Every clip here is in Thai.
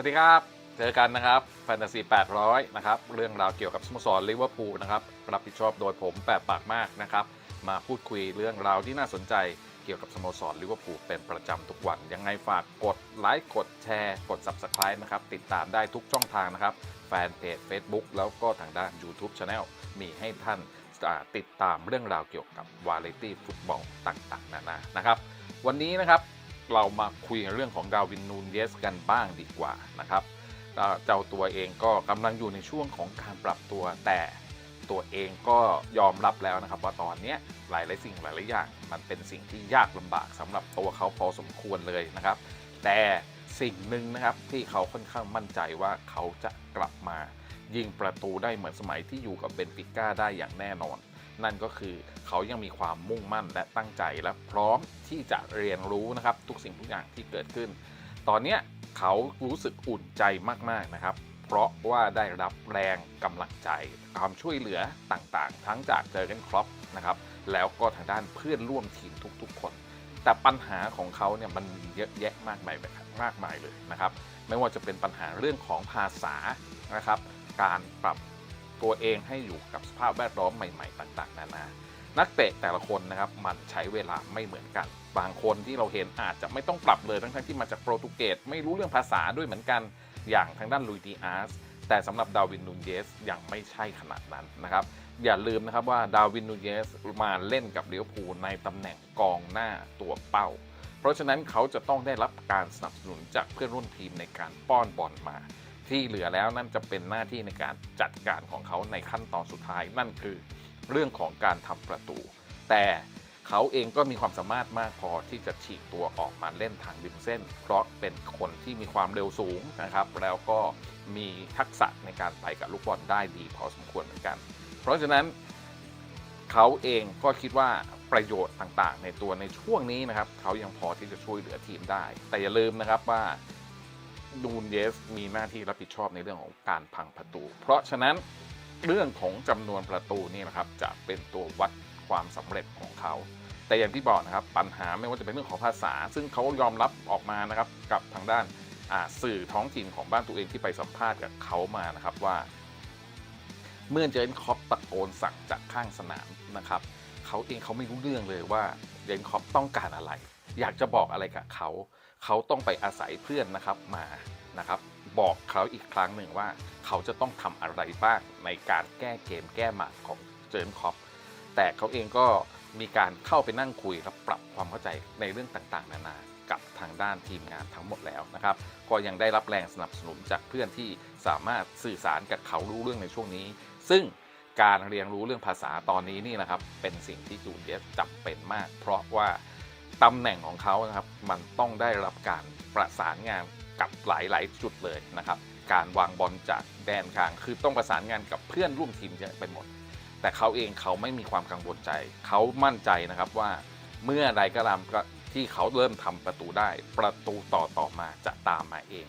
วัสดีครับ เจอกันนะครับแฟนตาซี800 นะครับ เรื่องราวเกี่ยวกับสโมสรลิเวอร์พูลนะครับ รับผิดชอบโดยผมแปะปากมากนะครับ มาพูดคุยเรื่องราวที่น่าสนใจเกี่ยวกับสโมสรลิเวอร์พูลเป็นประจำทุกวัน ยังไงฝากกดไลค์ กดแชร์ กด Subscribe นะครับ ติดตามได้ทุกช่องทางนะครับ แฟนเพจ Facebook แล้วก็ทางด้าน YouTube Channel มีให้ท่านติดตามเรื่องราวเกี่ยวกับวาไรตี้ฟุตบอลต่างๆนานานะครับ วันนี้นะครับ เรามาคุยเรื่องของดาวินนูนเยสกันบ้างดีกว่านะครับเจ้าตัวเองก็กำลังอยู่ในช่วงของการปรับตัวแต่ตัวเองก็ยอมรับแล้วนะครับ ว่าตอนนี้หลายๆสิ่งหลายๆอย่าง มันเป็นสิ่งที่ยากลำบากสำหรับตัวเขาพอสมควรเลยนะครับ แต่สิ่งหนึ่งนะครับที่เขาค่อนข้างมั่นใจว่าเขาจะกลับมา ยิงประตูได้เหมือนสมัยที่อยู่กับเบนฟิก้าได้อย่างแน่นอน นั่นก็คือเขายังมีความมุ่งมั่นและตั้งใจและพร้อมที่จะเรียนรู้นะครับ ทุกสิ่งทุกอย่างที่เกิดขึ้น ตอนนี้เขารู้สึกอุ่นใจมากๆนะครับ เพราะว่าได้รับแรงกำลังใจ ความช่วยเหลือต่างๆ ทั้งจากเจอร์เกนครอปนะครับแล้วก็ทางด้านเพื่อนร่วมทีมทุกๆ คน แต่ปัญหาของเขาเนี่ยมันมีเยอะแยะมากมายแบบมากมายเลยนะครับ ไม่ว่าจะเป็นปัญหาเรื่องของภาษานะครับ การปรับ ตัวเองให้อยู่กับสภาพแวดล้อมใหม่ ๆ ต่างๆ นานา นักเตะแต่ละคนนะครับมันใช้เวลาไม่เหมือนกัน บางคนที่เราเห็นอาจจะไม่ต้องปรับเลยทั้งๆที่มาจากโปรตุเกสไม่รู้เรื่องภาษาด้วยเหมือนกัน อย่างทางด้านลุยดีอาร์สแต่สำหรับดาวินนูนเยสยังไม่ใช่ขนาดนั้นนะครับอย่าลืมนะครับว่าดาวินนูเยสมาเล่นกับเลี้ยวภูในตำแหน่งกองหน้าตัวเป้า เพราะฉะนั้นเขาจะต้องได้รับการสนับสนุนจากเพื่อนร่วมทีมในการป้อนบอลมา ที่เหลือแล้วนั่นจะเป็นหน้าที่ในการจัดการของเขาในขั้นตอนสุดท้ายนั่นคือเรื่องของการทำประตู แต่เขาเองก็มีความสามารถมากพอที่จะฉีกตัวออกมาเล่นทางริมเส้น เพราะเป็นคนที่มีความเร็วสูงนะครับ แล้วก็มีทักษะในการไปกับลูกบอลได้ดีพอสมควรเหมือนกัน เพราะฉะนั้นเขาเองก็คิดว่าประโยชน์ต่างๆ ในตัวในช่วงนี้นะครับ เขายังพอที่จะช่วยเหลือทีมได้ แต่อย่าลืมนะครับว่า นูนเยสมีหน้าที่รับผิดชอบในเรื่องของการพังประตู เพราะฉะนั้นเรื่องของจำนวนประตูนี่นะครับจะเป็นตัววัดความสำเร็จของเขา แต่อย่างที่บอกนะครับปัญหาไม่ว่าจะเป็นเรื่องของภาษา ซึ่งเขายอมรับออกมานะครับกับทางด้านสื่อท้องถิ่นของบ้านตัวเองที่ไปสัมภาษณ์กับเขามานะครับว่า เมื่อเจนคอปตะโกนสั่งจากข้างสนามนะครับเขาเองเขาไม่รู้เรื่องเลยว่าเจนคอปต้องการอะไร อยากจะบอกอะไรกับเขา เขาต้องไปอาศัยเพื่อนนะครับมานะครับ บอกเขาอีกครั้งหนึ่งว่า เขาจะต้องทำอะไรบ้างในการแก้เกมแก้หมากของเจนคอปแต่เขาเองก็มีการเข้าไปนั่งคุยและปรับความเข้าใจในเรื่องต่างๆ นานากับทางด้านทีมงานทั้งหมดแล้วนะครับ ก็ยังได้รับแรงสนับสนุนจากเพื่อนที่สามารถสื่อสารกับเขารู้เรื่องในช่วงนี้ ซึ่งการเรียนรู้เรื่องภาษาตอนนี้นี่นะครับ เป็นสิ่งที่จูเลียสจำเป็นมาก เพราะว่า ตำแหน่งของเขานะครับ มันต้องได้รับการประสานงานกับหลาย ๆ จุดเลยนะครับ การวางบอลจากแดนกลางคือต้องประสานงานกับเพื่อนร่วมทีมเยอะไปหมด แต่เขาเองเขาไม่มีความกังวลใจ เขามั่นใจนะครับว่าเมื่อใดก็ตามที่เขาเริ่มทำประตูได้ ประตูต่อต่อมาจะตามมาเอง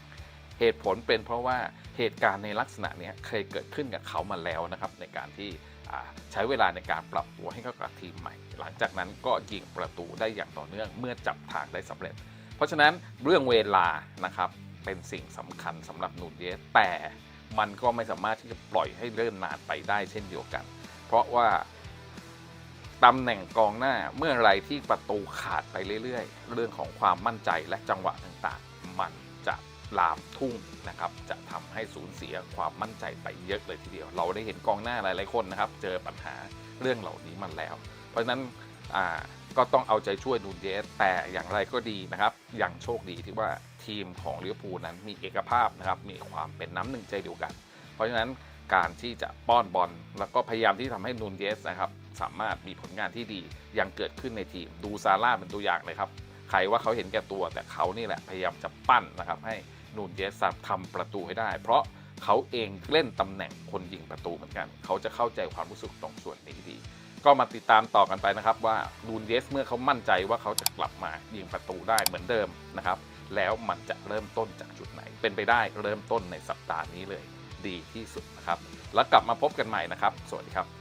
เหตุผลเป็นเพราะว่าเหตุการณ์ในลักษณะนี้เคยเกิดขึ้นกับเขามาแล้วนะครับ ในการที่ ใช้เวลาในการปรับตัวให้เข้ากับทีมใหม่ หลังจากนั้นก็ยิงประตูได้อย่างต่อเนื่องเมื่อจับทางได้สำเร็จ เพราะฉะนั้นเรื่องเวลานะครับเป็นสิ่งสำคัญสำหรับนูนเยสแต่มันก็ไม่สามารถที่จะปล่อยให้เลื่อนนานไปได้เช่นเดียวกัน เพราะว่าตำแหน่งกองหน้าเมื่อไรที่ประตูขาดไปเรื่อยๆ เรื่องของความมั่นใจและจังหวะต่างๆ มัน ลามทุ่งนะครับจะทำให้สูญเสียความมั่นใจไปเยอะเลยทีเดียว เราได้เห็นกองหน้าหลายๆคนนะครับ เจอปัญหาเรื่องเหล่านี้มันแล้ว เพราะฉะนั้นก็ต้องเอาใจช่วยนูนเยสแต่อย่างไรก็ดีนะครับยังโชคดีที่ว่าทีมของลิเวอร์พูลนั้นมีเอกภาพนะครับมีความเป็นน้ำหนึ่งใจเดียวกัน เพราะฉะนั้นการที่จะป้อนบอลแล้วก็พยายามที่ทำให้นูนเยสนะครับสามารถมีผลงานที่ดียังเกิดขึ้นในทีมดูซาร่าเป็นตัวอย่างเลยครับใครว่าเขาเห็นแก่ตัวแต่เขานี่แหละพยายามจะปั้นนะครับให้ นูนเยสทำประตูให้ได้ เพราะเขาเองเล่นตำแหน่งคนยิงประตูเหมือนกัน เขาจะเข้าใจความรู้สึกตรงส่วนนี้ดี ก็มาติดตามต่อกันไปนะครับว่านูนเยสเมื่อเขามั่นใจว่าเขาจะกลับมายิงประตูได้เหมือนเดิมนะครับแล้วมันจะเริ่มต้นจากจุดไหน เป็นไปได้เริ่มต้นในสัปดาห์นี้เลย ดีที่สุดนะครับ แล้วกลับมาพบกันใหม่นะครับ สวัสดีครับ